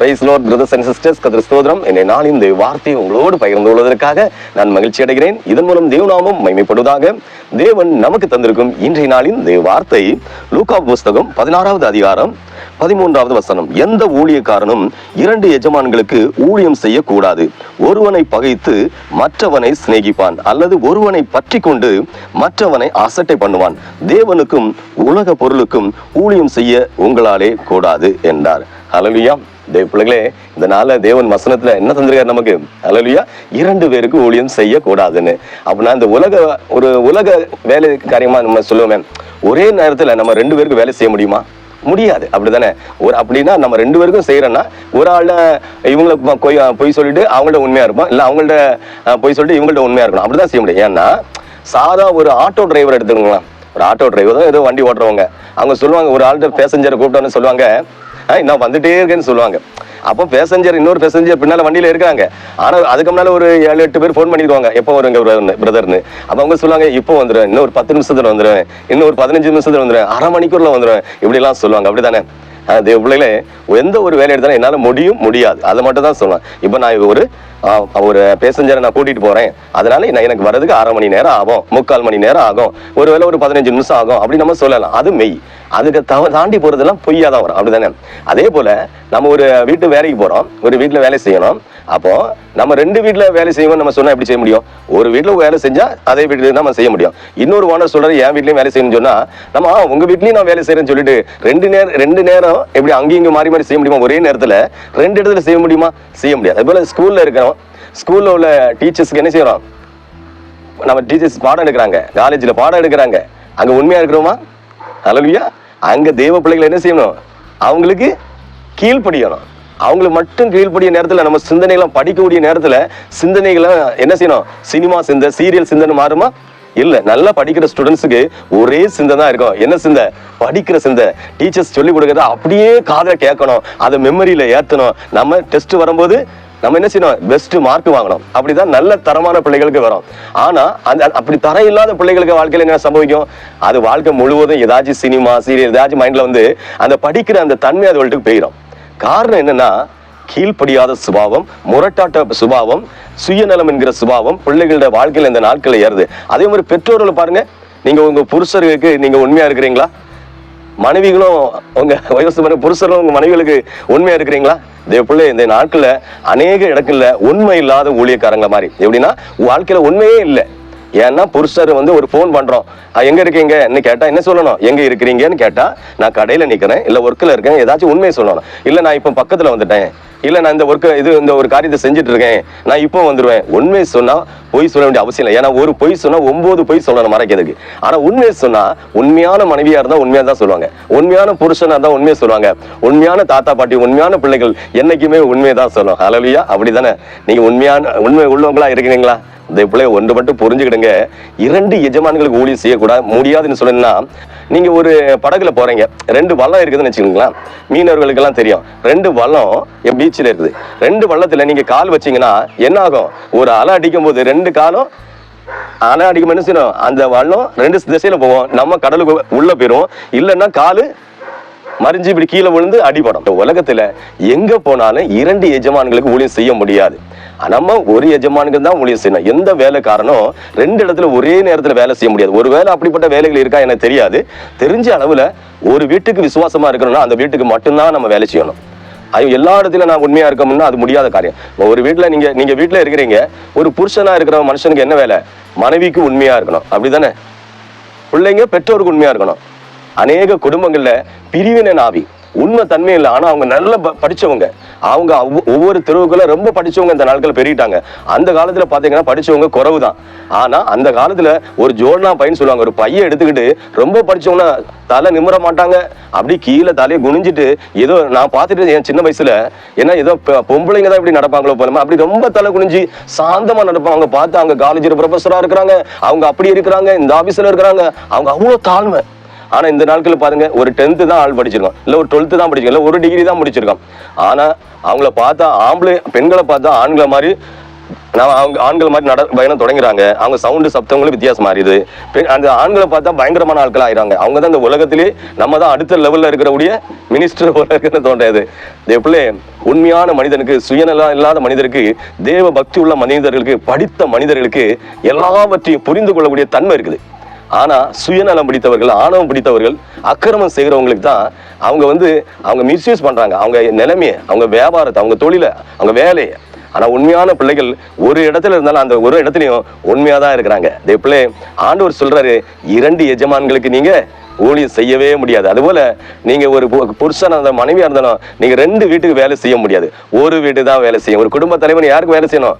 Praise lord brothers and sisters கதிர ஸ்தோதரம் என்னை நாளின் இந்த வார்த்தையை உங்களோடு பகிர்ந்து கொள்வதற்காக நான் மகிழ்ச்சி அடைகிறேன். இதன் மூலம் தேவநாமம் மைமைப்படுவதாக தேவன் நமக்கு தந்திருக்கும் இன்றைய நாளின் இந்த வார்த்தை. லூகா புஸ்தகம் பதினாறாவது அதிகாரம் பதிமூன்றாவது வசனம். எந்த ஊழியக்காரனும் இரண்டு எஜமான்களுக்கு ஊழியம் செய்யக்கூடாது. ஒருவனை பகைத்து மற்றவனை சிநேகிப்பான் அல்லது ஒருவனை பற்றி கொண்டு மற்றவனை அசட்டை பண்ணுவான். தேவனுக்கும் உலக பொருளுக்கும் ஊழியம் செய்ய உங்களாலே கூடாது என்றார். அலலியா தேவ பிள்ளைகளே இந்த நாள தேவன் வசனத்துல என்ன தந்திருக்காரு நமக்கு? ஹalleluya. இரண்டு பேருக்கு ஊழியம் செய்யக்கூடாதுன்னு. அப்படின்னா இந்த உலக ஒரு உலக வேலை காரியமா நம்ம சொல்லுவோமே ஒரே நேரத்துல நம்ம ரெண்டு பேருக்கு வேலை செய்ய முடியுமா? முடியாது. அப்படிதானே ஒரு அப்படின்னா நம்ம ரெண்டு பேருக்கும் செய்யறோம்னா ஒரு ஆள் இவங்கள பொய் பொய் சொல்லிட்டு அவங்கள்ட்ட உண்மையா இருப்போம் இல்ல அவங்கள்ட்ட பொய் சொல்லிட்டு இவங்கள்ட்ட உண்மையா இருக்கணும். அப்படிதான் செய்ய முடியும். ஏன்னா சாதா ஒரு ஆட்டோ டிரைவர் எடுத்துக்கோங்களேன். ஒரு ஆட்டோ டிரைவர் தான் ஏதோ வண்டி ஓட்டுறவங்க. அவங்க சொல்லுவாங்க ஒரு ஆள்கிட்ட பேசஞ்சரை கூப்பிட்டோன்னு சொல்லுவாங்க நான் வந்துட்டே இருக்கேன்னு சொல்லுவாங்க. அப்போ பேசஞ்சர் இன்னொரு பேசஞ்சர் பின்னால வண்டியில இருக்காங்க ஆனா அதுக்கு முன்னால ஒரு ஏழு எட்டு பேர் ஃபோன் பண்ணிடுவாங்க எப்போ வருங்க பிரதர்னு அப்போ அவங்க சொல்லுவாங்க இப்போ வந்துடுவேன் இன்னும் ஒரு பத்து நிமிஷத்துல வந்துடுவேன் இன்னும் ஒரு பதினஞ்சு நிமிஷத்துல வந்துடுவேன் அரை மணிக்கூர்ல வந்துடுவேன் இப்படி எல்லாம் சொல்லுவாங்க. அப்படிதானே? தானே தேவ பிள்ளைகளே எந்த ஒரு வேலை எடுத்தாலும் என்னால முடியும் முடியாது. அதை மட்டும் தான் சொல்லுவேன் இப்போ நான் ஒரு ஒரு பேசஞ்சரை நான் கூட்டிட்டு போறேன். அதனால நான் எனக்கு வர்றதுக்கு அரை மணி நேரம் ஆகும். முக்கால் மணி நேரம் ஆகும். ஒருவேளை ஒரு பதினஞ்சு நிமிஷம் ஆகும். அப்படி நம்ம சொல்லலாம். அது மெய். அதுக்கு தவ தாண்டி போகிறதெல்லாம் பொய்யா தான் வரும். அப்படி தானே அதே போல் நம்ம ஒரு வீட்டு வேலைக்கு போகிறோம் ஒரு வீட்டில் வேலை செய்யணும். அப்போது நம்ம ரெண்டு வீட்டில் வேலை செய்வோம் நம்ம சொன்னால் எப்படி செய்ய முடியும்? ஒரு வீட்டில் வேலை செஞ்சால் அதே வீட்டில் நம்ம செய்ய முடியும். இன்னொரு ஓனர் சொல்கிறேன் என் வீட்லேயும் வேலை செய்யணும்னு சொன்னால் நம்ம உங்கள் வீட்லேயும் நான் வேலை செய்கிறேன்னு சொல்லிட்டு ரெண்டு நேரம் ரெண்டு நேரம் எப்படி அங்கேயும் இங்கே மாறி மாறி செய்ய முடியுமா? ஒரே நேரத்தில் ரெண்டு இடத்துல செய்ய முடியுமா? செய்ய முடியாது. அதுபோல் ஸ்கூலில் இருக்கிறோம். ஸ்கூலில் உள்ள டீச்சர்ஸ்க்கு என்ன செய்கிறோம் நம்ம டீச்சர்ஸ் பாடம் எடுக்கிறாங்க. காலேஜில் பாடம் எடுக்கிறாங்க. அங்கே உண்மையாக இருக்கிறோமா? அலலுயா அங்க தேவ பிள்ளைகள் என்ன செய்யணும்? அவங்களுக்கு கீழ்ப்படியணும். அவங்களுக்கு மட்டும் கீழ்ப்படிய நேரத்தில் நம்ம சிந்தனைகளாம் படிக்கக்கூடிய நேரத்தில் சிந்தனைகளை என்ன செய்யணும்? சினிமா சிந்தை சீரியல் சிந்தனை மாறுமா? இல்லை நல்லா படிக்கிற ஸ்டூடெண்ட்ஸுக்கு ஒரே சிந்தை தான் இருக்கும். என்ன சிந்தை? படிக்கிற சிந்தை. டீச்சர்ஸ் சொல்லி கொடுக்கறத அப்படியே காதுல கேட்கணும். அதை மெமரியில ஏற்றணும் நம்ம டெஸ்ட் வரும்போது நம்ம என்ன செய்யணும்? பெஸ்ட் மார்க் வாங்கணும். அப்படிதான் நல்ல தரமான பிள்ளைகளுக்கு வரும். ஆனா அந்த அப்படி தரம் இல்லாத பிள்ளைகளுக்கு வாழ்க்கையில என்ன சம்பவிக்கும்? அது வாழ்க்கை முழுவதும் ஏதாச்சும் சினிமா சீரியல் ஏதாச்சும் மைண்ட்ல வந்து அந்த படிக்கிற அந்த தன்மை அது வள்ளிட்டு போயிடும் காரணம் என்னன்னா கீழ்ப்படியாத சுபாவம் முரட்டாட்ட சுபாவம் சுயநலம் என்கிற சுபாவம் பிள்ளைகளோட வாழ்க்கையில் இந்த நாட்களில் ஏறுது. அதே மாதிரி பெற்றோர்களை பாருங்க நீங்க உங்க புருஷருக்கு நீங்க உண்மையா இருக்கிறீங்களா? மனைவிகளும் உங்க வயசு புருஷரும் உங்க மனைவிகளுக்கு உண்மையா இருக்கிறீங்களா? இதே பிள்ளை இந்த நாட்கள்ல அநேக இடங்கள்ல உண்மை இல்லாத ஊழியக்காரங்க மாதிரி. எப்படின்னா வாழ்க்கையில உண்மையே இல்லை. ஏன்னா புருஷர் வந்து ஒரு ஃபோன் பண்றோம். எங்க இருக்கீங்கன்னு கேட்டா என்ன சொல்லணும்? எங்க இருக்கிறீங்கன்னு கேட்டா நான் கடையில நிக்கிறேன். இல்ல ஒர்க்ல இருக்கேன். ஏதாச்சும் உண்மையை சொல்லணும். இல்ல நான் இப்போ பக்கத்துல வந்துட்டேன். இல்ல நான் இந்த ஒர்க் இது இந்த ஒரு காரியத்தை செஞ்சுட்டு இருக்கேன். நான் இப்போ வந்துருவேன். உண்மை சொன்னா பொய் சொல்ல வேண்டிய அவசியம் இல்லை. ஏன்னா ஒரு பொய் சொன்னா ஒன்பது பொய் சொல்லணும் மறைக்கிறதுக்கு. ஆனா உண்மையை சொன்னா உண்மையான மனைவியா இருந்தா உண்மையா தான் சொல்லுவாங்க. உண்மையான புருஷனா இருந்தா உண்மையை சொல்லுவாங்க. உண்மையான தாத்தா பாட்டி உண்மையான பிள்ளைகள் என்னைக்குமே உண்மையை தான் சொல்லும் ஹalleluya அப்படிதானே? நீங்க உண்மையான உண்மை உள்ளவங்களா இருக்கிறீங்களா? இந்த பிள்ளைய ஒன்று மட்டும் புரிஞ்சுக்கிடுங்க. இரண்டு எஜமான்களுக்கு ஊழியம் கூட முடியாதுன்னு சொன்னீங்கன்னா நீங்க ஒரு படகுல போறீங்க. ரெண்டு வள்ளம் இருக்குதுன்னு வச்சுக்கோங்களேன். மீனவர்களுக்கெல்லாம் தெரியும். ரெண்டு வள்ளம் என் பீச்சில் இருக்குது. ரெண்டு வள்ளத்துல நீங்க கால் வச்சீங்கன்னா என்ன ஆகும்? ஒரு அலை அடிக்கும் போது ரெண்டு காலும் அலை அடிக்கும் என்ன செய்யணும் அந்த வள்ளம் ரெண்டு திசையில போவோம் நம்ம கடலுக்கு உள்ளே போயிரும். இல்லைன்னா காலு மறிஞ்சு இப்படி கீழே விழுந்து அடிபடும். உலகத்துல எங்க போனாலும் இரண்டு எஜமான்களுக்கு ஊழியம் செய்ய முடியாது. நம்ம ஒரு எஜமானுக்கு தான் ஊழியம் செய்யணும். எந்த வேலைக்காரனும் ரெண்டு இடத்துல ஒரே நேரத்தில் வேலை செய்ய முடியாது. ஒரு வேலை அப்படிப்பட்ட வேலைகள் இருக்கா எனக்கு தெரியாது. தெரிஞ்ச அளவில் ஒரு வீட்டுக்கு விசுவாசமா இருக்கணும்னா அந்த வீட்டுக்கு மட்டும்தான் நம்ம வேலை செய்யணும். அது எல்லா இடத்துலையும் நான் உண்மையாக இருக்கணும்னா அது முடியாத காரியம். ஒரு வீட்டில் நீங்கள் நீங்கள் வீட்டில் இருக்கிறீங்க. ஒரு புருஷனாக இருக்கிற மனுஷனுக்கு என்ன வேலை? மனைவிக்கு உண்மையாக இருக்கணும். அப்படி தானே பிள்ளைங்க பெற்றோருக்கு உண்மையாக இருக்கணும். அநேக குடும்பங்கள்ல பிரிவினை நாவி உண்மை தன்மை இல்லை. ஆனா அவங்க நல்ல ப- படிச்சவங்க. அவங்க ஒவ்வொரு தெருவுக்குள்ள ரொம்ப படிச்சவங்க இந்த நாட்கள் பெருகிட்டாங்க. அந்த காலத்துல பாத்தீங்கன்னா படிச்சவங்க குறவு தான் ஆனா அந்த காலத்துல ஒரு ஜோடனா பையன் சொல்லுவாங்க ஒரு பையன் எடுத்துக்கிட்டு ரொம்ப படிச்சவங்கன்னா தலை நிமிர மாட்டாங்க. அப்படி கீழே தலையை குனிஞ்சிட்டு ஏதோ நான் பார்த்துட்டு என் சின்ன வயசுல ஏன்னா ஏதோ பொம்பளைங்க தான் இப்படி நடப்பாங்களோ போலமா? அப்படி ரொம்ப தலை குனிஞ்சு சாந்தமா நடப்பாங்க. அவங்க பார்த்து அவங்க காலேஜில் ப்ரொஃபஸரா இருக்கிறாங்க. அவங்க அப்படி இருக்கிறாங்க. இந்த ஆபீஸ்ல இருக்கிறாங்க. அவங்க அவ்வளவு தாழ்மை. ஆனால் இந்த நாட்கள் பாருங்க ஒரு டென்த்து தான் ஆள் படிச்சிருக்கோம் இல்லை ஒரு டுவெல்த்து தான் படிச்சிருக்கோம் இல்லை ஒரு டிகிரி தான் முடிச்சிருக்கோம் ஆனால் அவங்கள பார்த்தா ஆம்பளை பெண்களை பார்த்தா ஆண்களை மாதிரி நான் அவங்க ஆண்கள் மாதிரி நட பயணம் தொடங்குறாங்க. அவங்க சவுண்டு சப்தங்களும் வித்தியாசம் மாறிடுது அந்த ஆண்களை பார்த்தா பயங்கரமான ஆட்கள் ஆயிராங்க அவங்க தான் இந்த உலகத்திலே நம்ம தான் அடுத்த லெவலில் இருக்கிறக்கூடிய மினிஸ்டர் போல இருக்குன்னு தோன்றது. எப்படி உண்மையான மனிதனுக்கு சுயநலம் இல்லாத மனிதருக்கு தேவ பக்தி உள்ள மனிதர்களுக்கு படித்த மனிதர்களுக்கு எல்லாவற்றையும் புரிந்து கொள்ளக்கூடிய தன்மை இருக்குது. ஆனா சுயநலம் பிடித்தவர்கள் ஆணவம் பிடித்தவர்கள் அக்கிரமம் செய்கிறவங்களுக்கு தான் அவங்க வந்து அவங்க மிஸ்யூஸ் பண்றாங்க. அவங்க நிலைமையை அவங்க வியாபாரத்தை அவங்க தொழிலை அவங்க வேலையை. ஆனால் உண்மையான பிள்ளைகள் ஒரு இடத்துல இருந்தாலும் அந்த ஒரு இடத்துலையும் உண்மையாக தான் இருக்கிறாங்க. அதே பிள்ளை ஆண்டவர் சொல்கிறாரு இரண்டு எஜமான்களுக்கு நீங்கள் ஊழியம் செய்யவே முடியாது. அதுபோல நீங்கள் ஒரு பு- புருஷனா மனைவியாக இருந்தாலும் நீங்கள் ரெண்டு வீட்டுக்கு வேலை செய்ய முடியாது. ஒரு வீட்டு தான் வேலை செய்யும். ஒரு குடும்ப தலைவன் யாருக்கு வேலை செய்யணும்?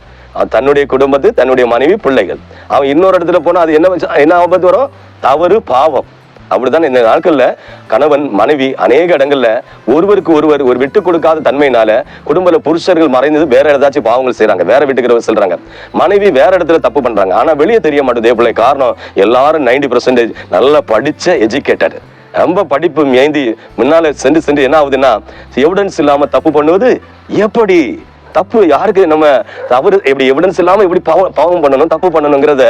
தன்னுடைய குடும்பத்து தன்னுடைய மனைவி பிள்ளைகள். அவன் இன்னொரு இடத்துல போனால் அது என்ன வச்சு- என்ன ஆபத்து வரும்? தவறு பாவம். அப்படிதான் இந்த நாட்கள்ல கணவன் மனைவி அநேக இடங்கள்ல ஒருவருக்கு ஒருவர் ஒரு விட்டு கொடுக்காத தன்மையினால குடும்பத்தில் புருஷர்கள் மறைந்தது வேற ஏதாச்சும் பாவங்கள் செய்கிறாங்க வேற வீட்டுக்கு சொல்றாங்க. மனைவி வேற இடத்துல தப்பு பண்றாங்க. ஆனா வெளியே தெரிய மாட்டேது பிள்ளை காரணம் எல்லாரும் 90% பர்சன்டேஜ் நல்லா படிச்ச எஜுகேட்டட் ரொம்ப படிப்பு மேந்தி முன்னால சென்று சென்று என்ன ஆகுதுன்னா எவிடன்ஸ் இல்லாம தப்பு பண்ணுவது எப்படி? தப்பு யாருக்கு? நம்ம தவறு எப்படி எவிடன்ஸ் இல்லாமல் எப்படி பாவம் பாவம் பண்ணணும் தப்பு பண்ணணுங்கிறத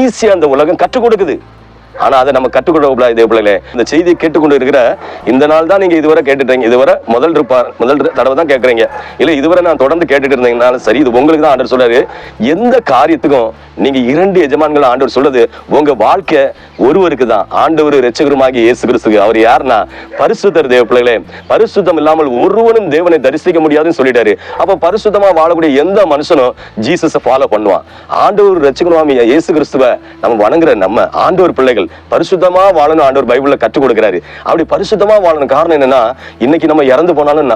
ஈஸியா அந்த உலகம் கற்றுக் கொடுக்குது. ஆனால் அதை நம்ம கற்றுக்கொள்ள இதே பிள்ளைகளே. இந்த செய்தியை கேட்டுக்கொண்டு இருக்கிற இந்த நாள் தான் நீங்கள் இதுவரை கேட்டுட்டீங்க. இதுவரை முதல் இருப்பார் முதல் தடவை தான் கேட்குறீங்க. இல்லை இதுவரை நான் தொடர்ந்து கேட்டுட்டு இருந்தீங்கனாலும் சரி இது உங்களுக்கு தான் ஆண்டர் சொல்றாரு. எந்த காரியத்துக்கும் நீங்கள் இரண்டு எஜமான்கள் ஆண்டவர் சொல்றது உங்கள் வாழ்க்கை ஒருவருக்கு தான். ஆண்டவர் ரச்சகருமாகி இயேசு கிறிஸ்துக்கு. அவர் யாருன்னா? பரிசுத்தர் தேவ பிள்ளைகளே. பரிசுத்தம் இல்லாமல் ஒருவனும் தேவனை தரிசிக்க முடியாதுன்னு சொல்லிட்டாரு. அப்போ பரிசுத்தமாக வாழக்கூடிய எந்த மனுஷனும் ஜீசஸை ஃபாலோ பண்ணுவான். ஆண்டவர் ரச்சகருமாமி இயேசு கிறிஸ்துவ நம்ம வணங்குற நம்ம ஆண்டவர் பிள்ளைகள். பரிசுத்தமா வாழணும் ஆண்டவர் பைபிள்ல கற்றுக் கொடுக்கிறாரு. அப்படி பரிசுத்தமா வாழணும் காரணம் என்னன்னா இன்னைக்கு நம்ம இறந்து போனாலும்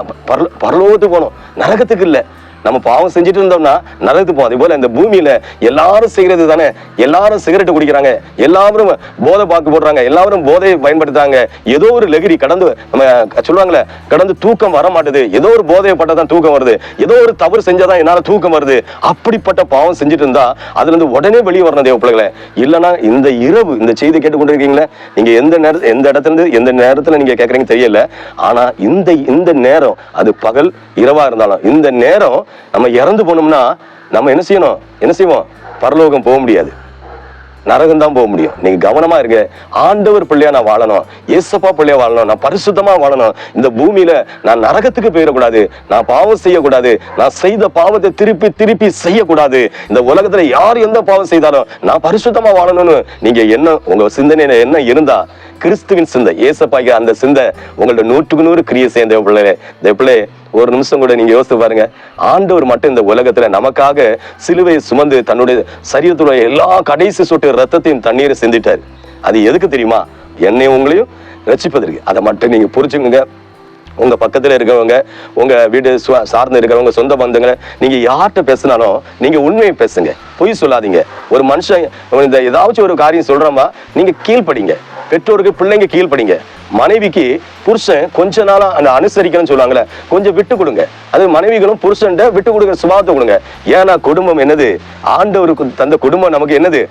பரலோகத்துக்கு போனோம். நரகத்துக்கு இல்ல. நம்ம பாவம் செஞ்சுட்டு இருந்தோம்னா நரகத்துக்கு போவோம் அதே போல இந்த பூமியில எல்லாரும் செய்கிறது தானே? எல்லாரும் சிகரெட் குடிக்கிறாங்க. எல்லாரும் போதை பாக்கு போடுறாங்க. எல்லாரும் போதையை பயன்படுத்துறாங்க. ஏதோ ஒரு லெகிரி கடந்து நம்ம சொல்லுவாங்களே கடந்து தூக்கம் வர மாட்டேது ஏதோ ஒரு போதையை பட்டதான் தூக்கம் வருது. ஏதோ ஒரு தவறு செஞ்சாதான் என்னால தூக்கம் வருது. அப்படிப்பட்ட பாவம் செஞ்சுட்டு இருந்தா அதுல இருந்து உடனே வெளியே வரணும் தேவ பிள்ளைகளை. இல்லைன்னா இந்த இரவு இந்த செய்தி கேட்டுக்கொண்டு இருக்கீங்களே நீங்க எந்த நேரம் எந்த இடத்துல இருந்து எந்த நேரத்துல நீங்க கேட்கறீங்க தெரியல. ஆனா இந்த இந்த நேரம் அது பகல் இரவா இருந்தாலும் இந்த நேரம் நம்ம இறந்து போனோம்னா நம்ம என்ன செய்யணும்? என்ன செய்வோம்? பரலோகம் போக முடியாது. நரகம் தான் போக முடியும். நீங்க கவனமா இருங்க. ஆண்டவர் பிள்ளையா நான் வாழணும். ஏசப்பா பிள்ளையா வாழணும். நான் பரிசுத்தமா வாழணும். இந்த பூமியில நான் நரகத்துக்கு போயிடக்கூடாது. நான் பாவம் செய்யக்கூடாது. நான் செய்த பாவத்தை திருப்பி திருப்பி செய்யக்கூடாது. இந்த உலகத்துல யார் எந்த பாவம் செய்தாலும் நான் பரிசுத்தமா வாழணும்னு நீங்க என்ன உங்க சிந்தனையில என்ன இருந்தா கிறிஸ்துவின் சிந்தை ஏசப்பாய்க்கு அந்த சிந்தை உங்களோட நூற்றுக்கு நூறு கிரியை சேர்ந்த பிள்ளையே இந்த பிள்ளை ஒரு நிமிஷம் கூட நீங்க யோசித்து பாருங்க. ஆண்டவர் மட்டும் இந்த உலகத்துல நமக்காக சிலுவையை சுமந்து தன்னுடைய சரீரத்துடைய எல்லா கடைசி சொட்டு ரத்தத்தையும் தண்ணீரை சிந்திட்டார். அது எதுக்கு தெரியுமா? என்னையும் உங்களையும் ரசிப்பதற்கு அதை மட்டும் நீங்க புரிச்சுக்கோங்க உங்க பக்கத்துல இருக்கிறவங்க உங்க வீடு சார்ந்து இருக்கிறவங்க சொந்த பந்தங்களை நீங்க யார்கிட்ட பேசினாலும் நீங்க உண்மையை பேசுங்க. பொய் சொல்லாதீங்க. ஒரு மனுஷன் இந்த ஏதாச்சும் ஒரு காரியம் சொல்றோமா நீங்க கீழ்ப்படிங்க. பெற்றோருக்கு பிள்ளைங்க கீழ்ப்படிங்க. மனைவிக்கு புருஷன் கொஞ்ச நாளா அந்த அனுசரிக்கணும்னு சொல்லுவாங்கல்ல கொஞ்சம் விட்டு கொடுங்க. அது மனைவிகளும் புருஷன்ட விட்டு கொடுக்குற சுபாவத்தை கொடுங்க. ஏன்னா குடும்பம் என்னது? ஆண்டவருக்கு தந்த குடும்பம் நமக்கு என்னது?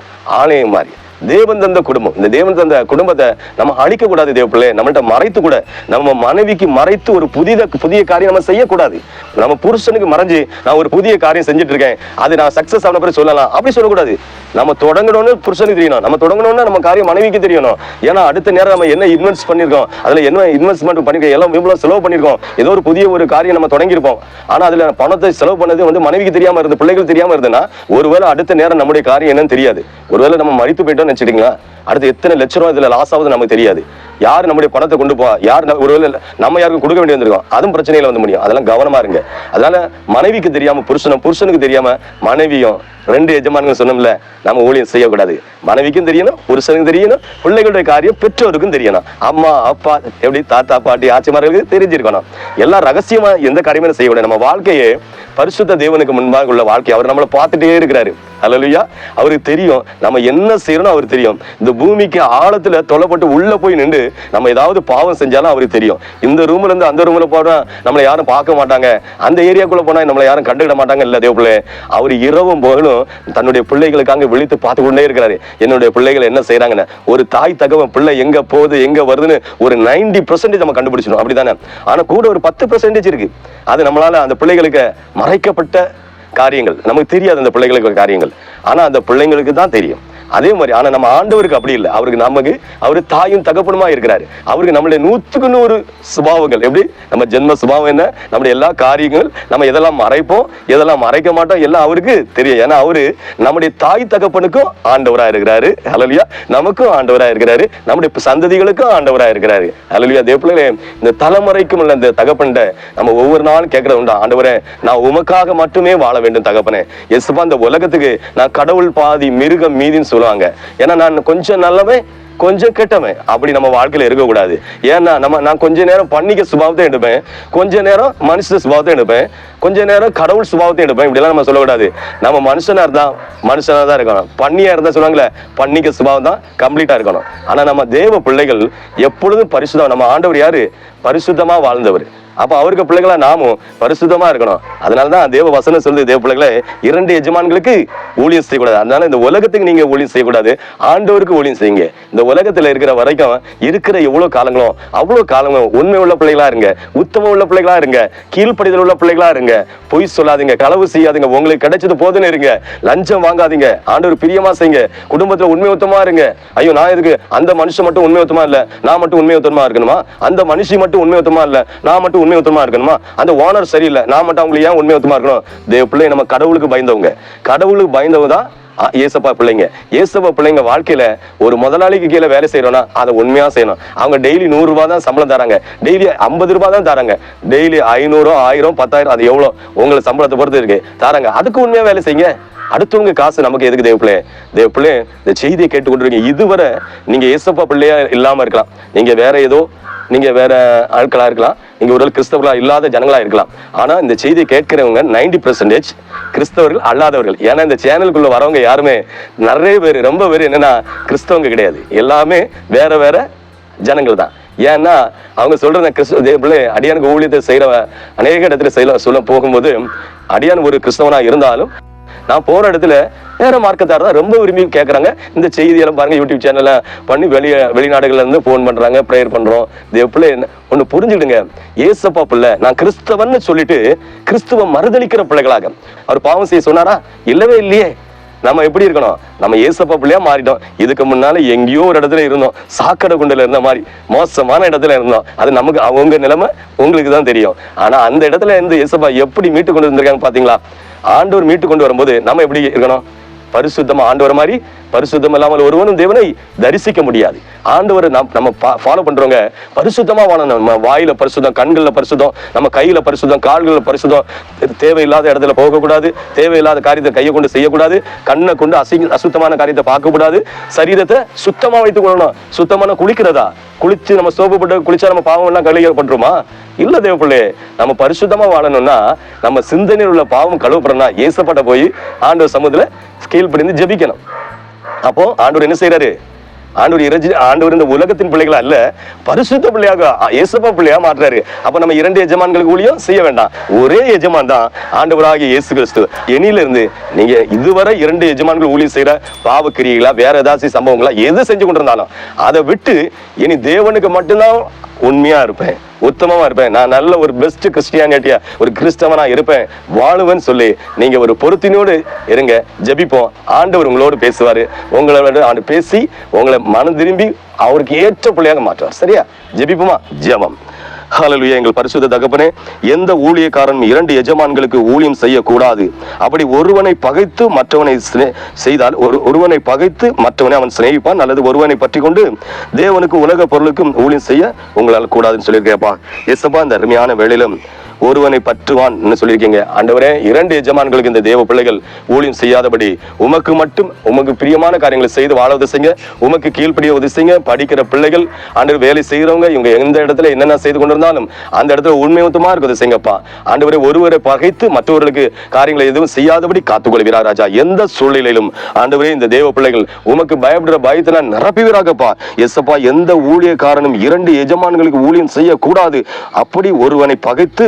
ஆலயம் மாதிரி. தேவன் தந்த குடும்பம். இந்த தேவன் தந்த குடும்பத்தை நம்ம அழிக்க கூடாது தேவ பிள்ளை நம்மள்ட்ட மறைத்து கூட நம்ம மனைவிக்கு மறைத்து ஒரு புதித புதிய காரியம் நம்ம செய்யக்கூடாது. நம்ம புருஷனுக்கு மறைஞ்சு நான் ஒரு புதிய காரியம் செஞ்சுட்டு இருக்கேன் அது நான் சக்சஸ் ஆன பிறகு சொல்லலாம். அப்படி சொல்லக்கூடாது. நம்ம தொடங்கணும்னு புருஷனுக்கு தெரியணும். நம்ம தொடங்கணும்னு நம்ம காரியம் மனைவிக்கு தெரியணும். ஏன்னா அடுத்த நேரம் நம்ம என்ன இன்வெஸ்ட் பண்ணிருக்கோம் அதுல என்ன இன்வெஸ்ட்மெண்ட் பண்ணியிருக்கோம் எல்லாம் இவ்வளவு செலவு பண்ணிருக்கோம். ஏதோ ஒரு புதிய ஒரு காரியம் நம்ம தொடங்கியிருப்போம். ஆனா அதுல பணத்தை செலவு பண்ணது வந்து மனைவிக்கு தெரியாமல் இருந்து பிள்ளைகள் தெரியாமல் இருந்ததுன்னா ஒருவேளை அடுத்த நேரம் நம்முடைய காரியம் என்னன்னு தெரியாது. ஒருவேளை நம்ம மறித்து போயிட்டோம் வச்சுட்டீங்களா அடுத்து எத்தனை லட்ச ரூபா இதுல லாஸ் ஆகுது நமக்கு தெரியாது. யார் நம்முடைய பணத்தை கொண்டு போ யார் ஒருவேளை நம்ம யாருக்கும் கொடுக்க வேண்டி வந்திருக்கோம். அதுவும் பிரச்சனையில வந்து முடியும். அதெல்லாம் கவனமா இருங்க. அதனால மனைவிக்கு தெரியாம புருஷனும் புருஷனுக்கு தெரியாம மனைவியும் ரெண்டு எஜமான்கள் சொன்னோம்ல நம்ம ஊழியம் செய்யக்கூடாது. மனைவிக்கும் தெரியணும் புருஷனுக்கும் தெரியணும் பிள்ளைகளுடைய காரியம் பெற்றோருக்கும் தெரியணும். அம்மா அப்பா எப்படி தாத்தா பாட்டி ஆட்சிமார்களுக்கு தெரிஞ்சிருக்கணும். எல்லாம் ரகசியமா எந்த கடமையும் செய்யக்கூடாது. நம்ம வாழ்க்கையே பரிசுத்த தேவனுக்கு முன்பாக உள்ள வாழ்க்கை. அவர் நம்மளை பார்த்துட்டே இருக்கிறாரு. அலலுயா அவருக்கு தெரியும். நம்ம என்ன செய்யறோம் அவருக்கு தெரியும். இந்த பூமிக்கு ஆழத்துல தொலைப்பட்டு உள்ள போய் நின்று நம்ம ஏதாவது பாவம் செஞ்சாலும் அவருக்கு தெரியும். இந்த ரூம்ல இருந்து அந்த ரூம்ல போனா நம்மளை யாரும் பார்க்க மாட்டாங்க. அந்த ஏரியாக்குள்ள போனா நம்மளை யாரும் கண்டுக்கிட மாட்டாங்க. இல்ல தேவப்பிள்ளை அவர் இரவும் பகலும் தன்னுடைய பிள்ளைகளுக்காக விழித்து பார்த்து கொண்டே இருக்கிறாரு. என்னுடைய பிள்ளைகள் என்ன செய்யறாங்கன்னு ஒரு தாய் தகவன் பிள்ளை எங்க போகுது எங்க வருதுன்னு ஒரு 90% பர்சன்டேஜ் நம்ம கண்டுபிடிச்சிடும் அப்படிதானே? ஆனா கூட ஒரு பத்து பர்சன்டேஜ் இருக்கு. அது நம்மளால அந்த பிள்ளைகளுக்கு மறைக்கப்பட்ட காரியங்கள். நமக்கு தெரியாது அந்த பிள்ளைகளுக்கு காரியங்கள். ஆனால் அந்த பிள்ளைங்களுக்கு தான் தெரியும். அதே மாதிரி ஆனால் நம்ம ஆண்டவருக்கு அப்படி இல்லை. அவருக்கு நமக்கு அவர் தாயும் தகப்பனுமா இருக்கிறாரு. அவருக்கு நம்மளுடைய நூற்றுக்கு நூறு சுபாவங்கள். எப்படி? நம்ம ஜென்ம சுபாவம் என்ன? நம்முடைய எல்லா காரியங்கள் நம்ம எதெல்லாம் மறைப்போம் எதெல்லாம் மறைக்க மாட்டோம் எல்லாம் அவருக்கு தெரியும். ஏன்னா அவரு நம்முடைய தாய் தகப்பனுக்கும் ஆண்டவராக இருக்கிறாரு. அலலியா நமக்கும் ஆண்டவராக இருக்கிறாரு. நம்முடைய சந்ததிகளுக்கும் ஆண்டவராக இருக்கிறாரு. அலலியா அதே போல இந்த தலைமுறைக்கும் உள்ள இந்த தகப்பன்ட நம்ம ஒவ்வொரு நாளும் கேட்கறது உண்டா. ஆண்டவரே நான் உமக்காக மட்டுமே வாழ வேண்டும் தகப்பனே. எஸ்பா இந்த உலகத்துக்கு நான் கடவுள் பாதி மிருகம் மீதின்னு சொல்லுவாங்க. ஏன்னா நான் கொஞ்சம் நல்லவன் கொஞ்சம் கெட்டவன். அப்படி நம்ம வாழ்க்கையில இருக்கக்கூடாது. ஏன்னா நம்ம நான் கொஞ்ச நேரம் பண்ணிக்க சுபாவத்தை எடுப்பேன். கொஞ்ச நேரம் மனுஷ சுபாவத்தை எடுப்பேன். கொஞ்ச நேரம் கடவுள் சுபாவத்தை எடுப்பேன். இப்படிலாம் நம்ம சொல்லக்கூடாது. நம்ம மனுஷனா இருந்தா மனுஷனா தான் இருக்கணும். பண்ணியா இருந்தா சொல்லுவாங்களே பண்ணிக்க சுபாவம் தான் கம்ப்ளீட்டா இருக்கணும். ஆனா நம்ம தேவ பிள்ளைகள் எப்பொழுதும் பரிசுத்தம் நம்ம ஆண்டவர் யாரு? பரிசுத்தமா வாழ்ந்தவர். அப்போ அவருக்கு பிள்ளைகளா நாமும் பரிசுத்தமா இருக்கணும். அதனாலதான் தேவ வசனம் சொல்லுது தேவ பிள்ளைகளை இரண்டு எஜமான்களுக்கு ஊழியம் செய்யக்கூடாது. அதனால இந்த உலகத்துக்கு நீங்க ஊழியம் செய்யக்கூடாது. ஆண்டவருக்கு ஊழியம் செய்யுங்க. இந்த உலகத்துல இருக்கிற வரைக்கும் இருக்கிற எவ்வளவு காலங்களும் அவ்வளவு காலங்களும் உண்மை உள்ள பிள்ளைகளா இருங்க உத்தமம் உள்ள பிள்ளைகளா இருங்க கீழ்ப்படிதல் உள்ள பிள்ளைகளா இருங்க. பொய் சொல்லாதீங்க களவு செய்யாதீங்க. உங்களுக்கு கிடைச்சது போதுன்னு இருங்க. லஞ்சம் வாங்காதீங்க. ஆண்டவர் பிரியமா செய்யுங்க. குடும்பத்துல உண்மை உத்தமா இருங்க. ஐயோ நான் எதுக்கு? அந்த மனுஷன் மட்டும் உண்மை உத்தமா இல்ல. நான் மட்டும் உண்மை உத்தமா இருக்கணுமா? அந்த மனுஷி மட்டும் உண்மை உத்தமா இல்ல. நான் மட்டும் உண்மை உத்தமா இருக்கணுமா? அந்த ஓனர் சரியில்லை. நான் மட்டும் அவங்களுக்கு ஏன் உண்மை உத்தமா இருக்கணும்? தேவ பிள்ளை நம்ம கடவுளுக்கு பயந்தவங்க. கடவுளுக்கு பயந்தவங்க தான் ஏசப்பா பிள்ளைங்க. ஏசப்பா பிள்ளைங்க வாழ்க்கையில ஒரு முதலாளிக்கு கீழே வேலை செய்யறோம்னா அதை உண்மையா செய்யணும். அவங்க டெய்லி நூறு ரூபாய் தான் சம்பளம் தராங்க. டெய்லி ஐம்பது ரூபாய் தான் தராங்க. டெய்லி ஐநூறு ஆயிரம் பத்தாயிரம் அது எவ்வளவு உங்களுக்கு சம்பளத்தை பொறுத்து இருக்கு. தராங்க. அதுக்கு உண்மையா வேலை செய்யுங்க. அடுத்தவங்க காசு நமக்கு எதுக்கு தேவ பிள்ளை பிள்ளை இந்த செய்தியை கேட்டுக்கொண்டிருக்கீங்க இதுவரை நீங்க ஏசப்பா பிள்ளையா இல்லாம இருக்கலாம். நீங்க வேற ஏதோ நீங்க வேற ஆட்களா இருக்கலாம். நீங்கள் ஒரு கிறிஸ்தவர்களா இல்லாத ஜனங்களா இருக்கலாம். ஆனால் இந்த செய்தியை கேட்கிறவங்க நைன்டி பர்சன்டேஜ் கிறிஸ்தவர்கள் அல்லாதவர்கள். ஏன்னா இந்த சேனலுக்குள்ள வரவங்க யாருமே? நிறைய பேர் ரொம்ப பேர் என்னென்னா கிறிஸ்தவங்க கிடையாது. எல்லாமே வேற வேற ஜனங்கள் தான். ஏன்னா அவங்க சொல்ற கிறிஸ்துவ தேவபிள்ளை அடியானுக்கு ஊழியத்தை செய்யற அநேக இடத்துல செய்ய சொல்ல போகும்போது அடியான் ஒரு கிறிஸ்தவனாக இருந்தாலும் நான் போற இடத்துல வேற மார்க்கத்தார் தான் ரொம்ப விரும்பி கேட்கறாங்க இந்த செய்தியெல்லாம் பாருங்க யூடியூப் சேனல்ல பண்ணி வெளியே வெளிநாடுகள்ல இருந்து ஃபோன் பண்றாங்க ப்ரேயர் பண்றோம். இது எப்படி என்ன ஒண்ணு புரிஞ்சுடுங்க ஏசப்பா பிள்ளை நான் கிறிஸ்தவன்னு சொல்லிட்டு கிறிஸ்துவ மறுதளிக்கிற பிள்ளைகளாக. அவர் பாவம் செய்ய சொன்னாரா? இல்லவே இல்லையே. நம்ம எப்படி இருக்கணும்? நம்ம ஏசப்பா பிள்ளையா மாறிட்டோம். இதுக்கு முன்னால எங்கேயோ ஒரு இடத்துல இருந்தோம். சாக்கடை குண்டுல இருந்த மாதிரி மோசமான இடத்துல இருந்தோம். அது நமக்கு அவங்க நிலைமை உங்களுக்கு தான் தெரியும். ஆனா அந்த இடத்துல இருந்து ஏசப்பா எப்படி மீட்டு கொண்டு வந்திருக்காங்க பாத்தீங்களா? ஆண்டவர் மீட்டு கொண்டு வரும்போது நம்ம எப்படி இருக்கணும்? பரிசுத்தமா ஆண்டவர் மாதிரி பரிசுத்தம் இல்லாமல் ஒருவனும் தேவனை தரிசிக்க முடியாது. ஆண்டவரை நாம் நம்ம ஃபாலோ பண்றவங்க பரிசுத்தமா வாழணும் நம்ம வாயில பரிசுத்தம் கண்களில் பரிசுத்தம் நம்ம கையில பரிசுத்தம் கால்களில் பரிசுத்தம் தேவையில்லாத இடத்துல போகக்கூடாது தேவையில்லாத காரியத்தை கையை கொண்டு செய்யக்கூடாது கண்ணை கொண்டு அசி அசுத்தமான காரியத்தை பார்க்கக்கூடாது சரீரத்தை சுத்தமா வைத்துக் கொள்ளணும். சுத்தமான குளிக்கிறதா? குளிச்சு நம்ம சோப்பு போட்டு குளிச்சா நம்ம பாவம் எல்லாம் கழுகப்பட்டுருமா இல்ல தேவப்பிள்ளை நம்ம பரிசுத்தமா வாழணும்னா நம்ம சிந்தனையில் உள்ள பாவம் கழுவப்படணும்னா ஏசப்பட்ட போய் ஆண்டவர் சமூகத்துல கீழ்ப்படிந்து ஜெபிக்கணும். அப்போ ஆண்டவர் என்ன செய்யறாரு ஆண்டவர் இறைஞ்சி ஆண்டவர் இந்த உலகத்தின் பிள்ளைகளா அல்ல பரிசுத்த பிள்ளையாக இயேசுப்பா பிள்ளையா மாற்றுறாரு அப்ப நம்ம இரண்டு எஜமான்களுக்கு ஊழியம் செய்ய வேண்டாம். ஒரே எஜமான் தான் ஆண்டவராகிய இயேசு கிறிஸ்து. எனில இருந்து நீங்க இதுவரை இரண்டு எஜமான்கள் ஊழியம் செய்யற பாவக்கிரிகளா வேற ஏதாச்சும் சம்பவங்களா எது செஞ்சு கொண்டிருந்தாலும் அதை விட்டு இனி தேவனுக்கு மட்டும்தான் உண்மையா இருப்பேன் உத்தமமா இருப்பேன். நான் நல்ல ஒரு பெஸ்ட் கிறிஸ்டியானிட்டியா ஒரு கிறிஸ்தவனா இருப்பேன். வாழுவேன்னு சொல்லி நீங்க ஒரு பொருத்தினோடு இருங்க ஜெபிப்போம். ஆண்டவர் உங்களோடு பேசுவாரு. உங்களோட ஆண்டு பேசி உங்களை மனம் திரும்பி அவருக்கு ஏற்ற பிள்ளையாக மாற்றுவார். சரியா? ஜபிப்போமா? ஜபம். ஹalleluya எங்கள் பரிசுத்த தகப்பனே எந்த ஊழியக்காரன் இரண்டு எஜமான்களுக்கு ஊழியம் செய்யக்கூடாது. அப்படி ஒருவனை பகைத்து மற்றவனை செய்தால் ஒரு ஒருவனை பகைத்து மற்றவனை அவன் சிநேகிப்பான் அல்லது ஒருவனை பற்றி கொண்டு தேவனுக்கு உலக பொருளுக்கும் ஊழியம் செய்ய உங்களால் கூடாதுன்னு சொல்லியிருக்கேப்பா எசப்பா இந்த அருமையான வேலையிலும் ஒருவனை பற்றுவான் சொல்லியிருக்கீங்க. ஆண்டவரே இரண்டு எஜமான்களுக்கு இந்த தேவ பிள்ளைகள் ஊழியம் செய்யாதபடி உமக்கு மட்டும் உமக்கு பிரியமான காரியங்களை செய்து வாழ உதவி செய்யுங்க உமக்கு கீழ்ப்படிய உதவி செய்யுங்க படிக்கிற பிள்ளைகள் ஆண்டவர் வேலை செய்கிறவங்க இவங்க எந்த இடத்துல என்னென்ன செய்து கொண்டிருந்தாலும் அந்த இடத்துல உண்மையுத்தமாக இருக்குது செய்யுங்கப்பா ஆண்டவரே ஒருவரை பகைத்து மற்றவர்களுக்கு காரியங்களை எதுவும் செய்யாதபடி காத்துக்கொள்கிறார் ராஜா. எந்த சூழ்நிலையிலும் ஆண்டவரே இந்த தேவ பிள்ளைகள் உமக்கு பயப்படுற பயத்தினால் நிரப்புவீராகப்பா. எஸ்அப்பா எந்த ஊழியக்காரனும் இரண்டு எஜமான்களுக்கு ஊழியம் செய்யக்கூடாது. அப்படி ஒருவனை பகைத்து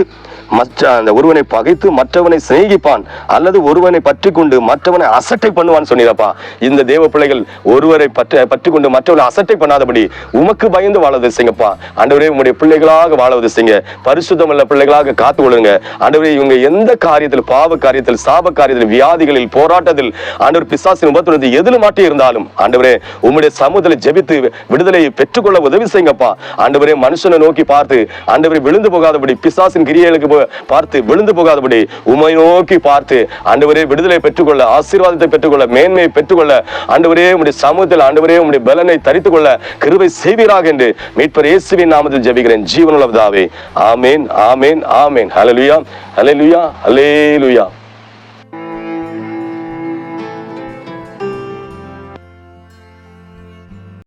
மற்ற அந்த ஒருவனை பகைத்து மற்றவனை சிநேகிப்பான் அல்லது ஒருவனை பற்றி கொண்டு மற்றவனை அசட்டை பண்ணுவான்னு சொன்னீரப்பா. இந்த தேவ பிள்ளைகள் ஒருவரை பற்ற பற்றி கொண்டு மற்றவனை அசட்டை பண்ணாதபடி உமக்கு பயந்து வாழவது செய்யுங்கப்பா. ஆண்டவரே உங்களுடைய பிள்ளைகளாக வாழவது செய்யுங்க. பரிசுத்தமுள்ள பிள்ளைகளாக காத்து கொள்ளுங்க. ஆண்டவரே இவங்க எந்த காரியத்தில் பாவ காரியத்தில் சாப காரியத்தில் வியாதிகளில் போராட்டத்தில் ஆண்டவர் பிசாசின் உபத்திரத்தை எதில் மாட்டி இருந்தாலும் ஆண்டவரே உம்முடைய சமூகத்தில் ஜெபித்து விடுதலையை பெற்றுக்கொள்ள உதவி செய்யுங்கப்பா. ஆண்டவரே மனுஷனை நோக்கி பார்த்து ஆண்டவரே விழுந்து போகாதபடி பிசாசின் கிரியைகளுக்கு போ- பார்த்து விழுந்து போகாதபடி உமை நோக்கி பார்த்து ஆண்டவரே விடுதலை பெற்றுக்கொள்ள ஆசீர்வாதத்தை பெற்றுக்கொள்ள மேன்மையை பெற்றுக்கொள்ள ஆண்டவரே உடைய சமூகத்தில் ஆண்டவரே உடைய பலனை தரித்துக்கொள்ள கிருவை செய்வீராக என்று மீட்பர் இயேசுவின் நாமத்தில் ஜெபிக்கிறேன். ஜீவனுள்ளதாவே ஆமேன் ஆமேன் ஆமேன். ஹலலுயா ஹalleluya ஹalleluya